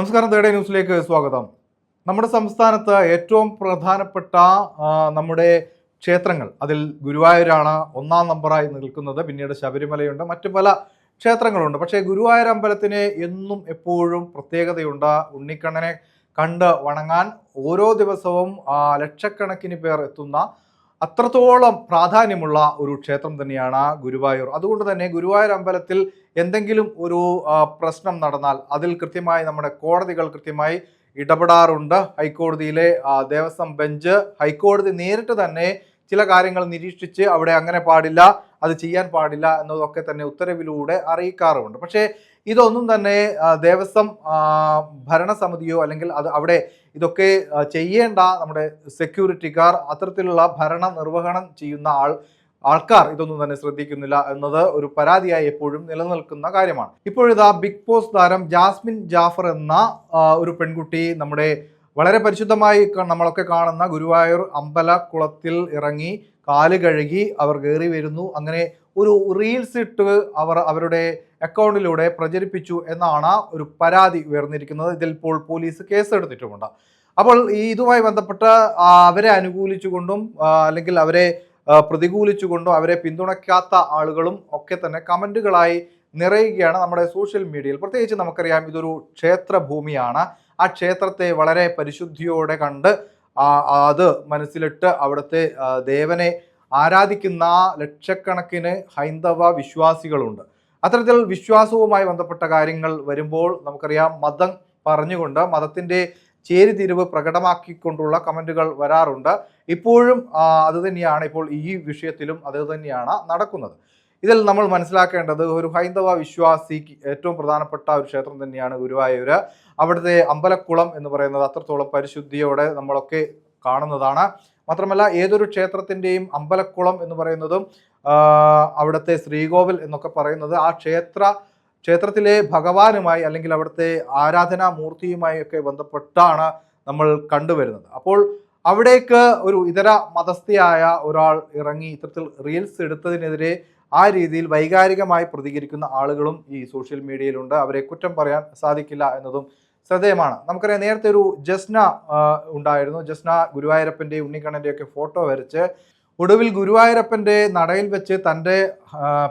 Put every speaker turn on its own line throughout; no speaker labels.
നമസ്കാരം തേടേ ന്യൂസിലേക്ക് സ്വാഗതം. നമ്മുടെ സംസ്ഥാനത്ത് ഏറ്റവും പ്രധാനപ്പെട്ട നമ്മുടെ ക്ഷേത്രങ്ങൾ അതിൽ ഗുരുവായൂരാണ് ഒന്നാം നമ്പറായി നിൽക്കുന്നത്. പിന്നീട് ശബരിമലയുണ്ട് മറ്റു പല ക്ഷേത്രങ്ങളുണ്ട്. പക്ഷേ ഗുരുവായൂർ അമ്പലത്തിന് എന്നും എപ്പോഴും പ്രത്യേകതയുണ്ട്. ഉണ്ണിക്കണ്ണനെ കണ്ട് വണങ്ങാൻ ഓരോ ദിവസവും ലക്ഷക്കണക്കിന് പേർ എത്തുന്ന അത്രത്തോളം പ്രാധാന്യമുള്ള ഒരു ക്ഷേത്രം തന്നെയാണ് ഗുരുവായൂർ. അതുകൊണ്ട് തന്നെ ഗുരുവായൂർ അമ്പലത്തിൽ എന്തെങ്കിലും ഒരു പ്രശ്നം നടന്നാൽ അതിൽ കൃത്യമായി നമ്മുടെ കോടതികൾ കൃത്യമായി ഇടപെടാറുണ്ട്. ഹൈക്കോടതിയിലെ ദേവസ്വം ബെഞ്ച് ഹൈക്കോടതി നേരിട്ട് തന്നെ ചില കാര്യങ്ങൾ നിരീക്ഷിച്ച് അവിടെ അങ്ങനെ പാടില്ല അത് ചെയ്യാൻ പാടില്ല എന്നതൊക്കെ തന്നെ ഉത്തരവിലൂടെ അറിയിക്കാറുമുണ്ട്. പക്ഷേ ഇതൊന്നും തന്നെ ദേവസ്വം ഭരണസമിതിയോ അല്ലെങ്കിൽ അത് അവിടെ ഇതൊക്കെ ചെയ്യേണ്ട നമ്മുടെ സെക്യൂരിറ്റിക്കാർ അത്തരത്തിലുള്ള ഭരണ നിർവഹണം ചെയ്യുന്ന ആൾ ആൾക്കാർ ഇതൊന്നും തന്നെ ശ്രദ്ധിക്കുന്നില്ല എന്നത് ഒരു പരാതിയായി എപ്പോഴും നിലനിൽക്കുന്ന കാര്യമാണ്. ഇപ്പോഴിതാ ബിഗ് ബോസ് താരം ജാസ്മിൻ ജാഫർ എന്ന ഒരു പെൺകുട്ടി നമ്മുടെ വളരെ പരിശുദ്ധമായി നമ്മളൊക്കെ കാണുന്ന ഗുരുവായൂർ അമ്പല അമ്പലക്കുളത്തിൽ ഇറങ്ങി കാൽ കഴുകി അവർ കയറി വരുന്നു. അങ്ങനെ ഒരു റീൽസ് ഇട്ട് അവർ അവരുടെ അക്കൗണ്ടിലൂടെ പ്രചരിപ്പിച്ചു എന്നാണ് ഒരു പരാതി ഉയർന്നിരിക്കുന്നത്. ഇതിൽ ഇപ്പോൾ പോലീസ് കേസെടുത്തിട്ടുമുണ്ട്. അപ്പോൾ ഈ ഇതുമായി ബന്ധപ്പെട്ട് അവരെ അനുകൂലിച്ചുകൊണ്ടും അല്ലെങ്കിൽ അവരെ പ്രതികൂലിച്ചുകൊണ്ടും അവരെ പിന്തുണയ്ക്കാത്ത ആളുകളും ഒക്കെ തന്നെ കമന്റുകളായി നിറയുകയാണ് നമ്മുടെ സോഷ്യൽ മീഡിയയിൽ. പ്രത്യേകിച്ച് നമുക്കറിയാം ഇതൊരു ക്ഷേത്രഭൂമിയാണ്. ആ ക്ഷേത്രത്തെ വളരെ പരിശുദ്ധിയോടെ കണ്ട് അത് മനസ്സിലിട്ട് അവിടുത്തെ ദേവനെ ആരാധിക്കുന്ന ലക്ഷക്കണക്കിന് ഹൈന്ദവ വിശ്വാസികളുണ്ട്. അത്തരത്തിൽ വിശ്വാസവുമായി ബന്ധപ്പെട്ട കാര്യങ്ങൾ വരുമ്പോൾ നമുക്കറിയാം മതം പറഞ്ഞുകൊണ്ട് മതത്തിന്റെ ചേരിതിരിവ് പ്രകടമാക്കിക്കൊണ്ടുള്ള കമന്റുകൾ വരാറുണ്ട്. ഇപ്പോഴും അത് തന്നെയാണ് ഇപ്പോൾ ഈ വിഷയത്തിലും അത് തന്നെയാണ് നടക്കുന്നത്. ഇതിൽ നമ്മൾ മനസ്സിലാക്കേണ്ടത് ഒരു ഹൈന്ദവ വിശ്വാസിക്ക് ഏറ്റവും പ്രധാനപ്പെട്ട ഒരു ക്ഷേത്രം തന്നെയാണ് ഗുരുവായൂർ അവിടുത്തെ അമ്പലക്കുളം എന്ന് പറയുന്നത് അത്രത്തോളം പരിശുദ്ധിയോടെ നമ്മളൊക്കെ കാണുന്നതാണ്. മാത്രമല്ല ഏതൊരു ക്ഷേത്രത്തിന്റെയും അമ്പലക്കുളം എന്ന് പറയുന്നതും അവിടുത്തെ ശ്രീകോവിൽ എന്നൊക്കെ പറയുന്നത് ആ ക്ഷേത്ര ക്ഷേത്രത്തിലെ ഭഗവാനുമായി അല്ലെങ്കിൽ അവിടുത്തെ ആരാധനാ മൂർത്തിയുമായി ഒക്കെ ബന്ധപ്പെട്ടാണ് നമ്മൾ കണ്ടുവരുന്നത്. അപ്പോൾ അവിടേക്ക് ഒരു ഇതര മതസ്ഥയായ ഒരാൾ ഇറങ്ങി ഇത്തരത്തിൽ റീൽസ് എടുത്തതിനെതിരെ ആ രീതിയിൽ വൈകാരികമായി പ്രതികരിക്കുന്ന ആളുകളും ഈ സോഷ്യൽ മീഡിയയിലുണ്ട്. അവരെ കുറ്റം പറയാൻ സാധിക്കില്ല എന്നതും ശ്രദ്ധേയമാണ്. നമുക്കറിയാം നേരത്തെ ഒരു ജസ്ന ഉണ്ടായിരുന്നു. ജസ്ന ഗുരുവായൂരപ്പന്റെ ഉണ്ണിക്കണ്ണന്റെ ഒക്കെ ഫോട്ടോ വരച്ച് ഒടുവിൽ ഗുരുവായൂരപ്പന്റെ നടയിൽ വെച്ച് തന്റെ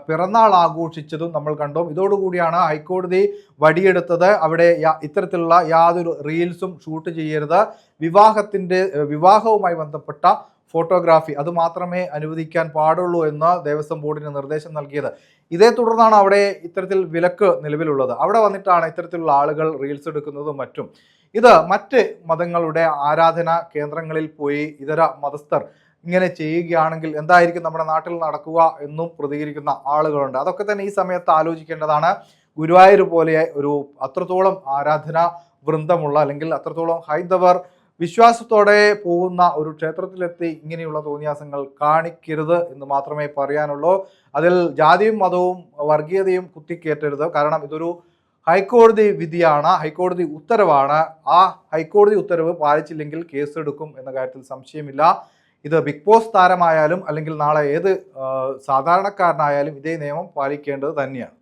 പിറന്നാൾ ആഘോഷിച്ചതും നമ്മൾ കണ്ടു. ഇതോടുകൂടിയാണ് ഹൈക്കോടതി വടിയെടുത്തത്. അവിടെ ഇത്തരത്തിലുള്ള യാതൊരു റീൽസും ഷൂട്ട് ചെയ്യരുത്. വിവാഹത്തിന്റെ വിവാഹവുമായി ബന്ധപ്പെട്ട ഫോട്ടോഗ്രാഫി. അത് മാത്രമേ അനുവദിക്കാൻ പാടുള്ളൂ എന്ന ദേവസ്വം ബോർഡിന് നിർദ്ദേശം നൽകിയത്. ഇതേ തുടർന്നാണ് അവിടെ ഇത്തരത്തിൽ വിലക്ക് നിലവിലുള്ളത്. അവിടെ വന്നിട്ടാണ് ഇത്തരത്തിലുള്ള ആളുകൾ റീൽസ് എടുക്കുന്നതും മറ്റും. ഇത് മറ്റ് മതങ്ങളുടെ ആരാധന കേന്ദ്രങ്ങളിൽ പോയി ഇതര മതസ്ഥർ ഇങ്ങനെ ചെയ്യുകയാണെങ്കിൽ എന്തായിരിക്കും നമ്മുടെ നാട്ടിൽ നടക്കുക എന്നും പ്രതികരിക്കുന്ന ആളുകളുണ്ട്. അതൊക്കെ തന്നെ ഈ സമയത്ത് ആലോചിക്കേണ്ടതാണ്. ഗുരുവായൂർ പോലെ ഒരു അത്രത്തോളം ആരാധന വൃന്ദമുള്ള അല്ലെങ്കിൽ അത്രത്തോളം ഹൈന്ദവർ വിശ്വാസത്തോടെ പോകുന്ന ഒരു ക്ഷേത്രത്തിലെത്തി ഇങ്ങനെയുള്ള തോന്നിയാസങ്ങൾ കാണിക്കരുത് എന്ന് മാത്രമേ പറയാനുള്ളൂ. അതിൽ ജാതിയും മതവും വർഗീയതയും കുത്തിക്കേറ്റരുത്. കാരണം ഇതൊരു ഹൈക്കോടതി വിധിയാണ് ഹൈക്കോടതി ഉത്തരവാണ്. ആ ഹൈക്കോടതി ഉത്തരവ് പാലിച്ചില്ലെങ്കിൽ കേസെടുക്കും എന്ന കാര്യത്തിൽ സംശയമില്ല. ഇത് ബിഗ് ബോസ് താരമായാലും അല്ലെങ്കിൽ നാളെ ഏത് സാധാരണക്കാരനായാലും ഇതേ നിയമം പാലിക്കേണ്ടത് തന്നെയാണ്.